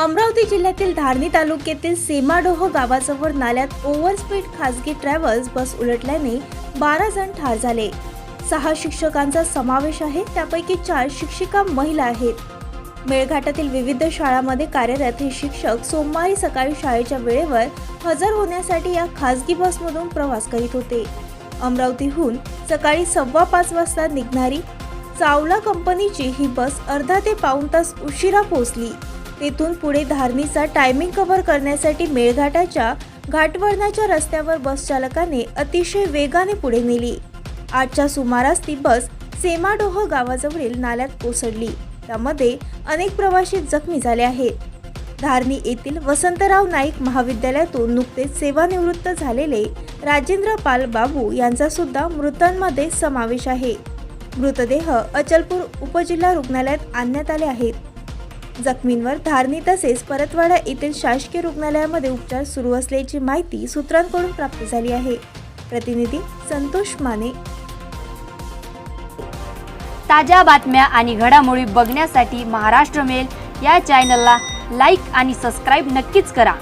अमरावती जिल्ह्यातील धारणी तालुक्यातील सेमाडोह गावाजवळ नाल्यात ओव्हरस्पीड खासगी ट्रॅव्हल्स बस उलटल्याने बारा जण ठार झाले. सहा शिक्षकांचा समावेश आहे त्यापैकी चार शिक्षिका महिला आहेत. मेळघाटातील विविध शाळांमध्ये कार्यरत हे शिक्षक सोमवारी सकाळी शाळेच्या वेळेवर हजर होण्यासाठी या खासगी बसमधून प्रवास करीत होते. अमरावतीहून सकाळी सव्वा पाच वाजता निघणारी चावला कंपनीची ही बस अर्धा ते पाऊण तास उशिरा पोहोचली. तेथून पुढे धारणीचा टायमिंग कव्हर करण्यासाठी मेळघाटाच्या घाटवळणाच्या रस्त्यावर बस चालकाने अतिशय वेगाने पुढे नेली. आजच्या सुमारास ती बस सेमाडोह गावाजवळील नाल्यात कोसळली. त्यामध्ये अनेक प्रवासी जखमी झाले आहेत. धारणी येथील वसंतराव नाईक महाविद्यालयातून नुकतेच सेवानिवृत्त झालेले राजेंद्र पाल बाबू यांचा सुद्धा मृतांमध्ये समावेश आहे. मृतदेह अचलपूर उपजिल्हा रुग्णालयात आणण्यात आले आहेत. जखमींवर धारणी तसेच परतवाडा येथील शासकीय रुग्णालयामध्ये उपचार सुरू असल्याची माहिती सूत्रांकडून प्राप्त झाली आहे. प्रतिनिधी संतोष माने. ताज्या बातम्या आणि घडामोडी बघण्यासाठी महाराष्ट्र मेल या चॅनलला लाईक आणि सबस्क्राईब नक्कीच करा.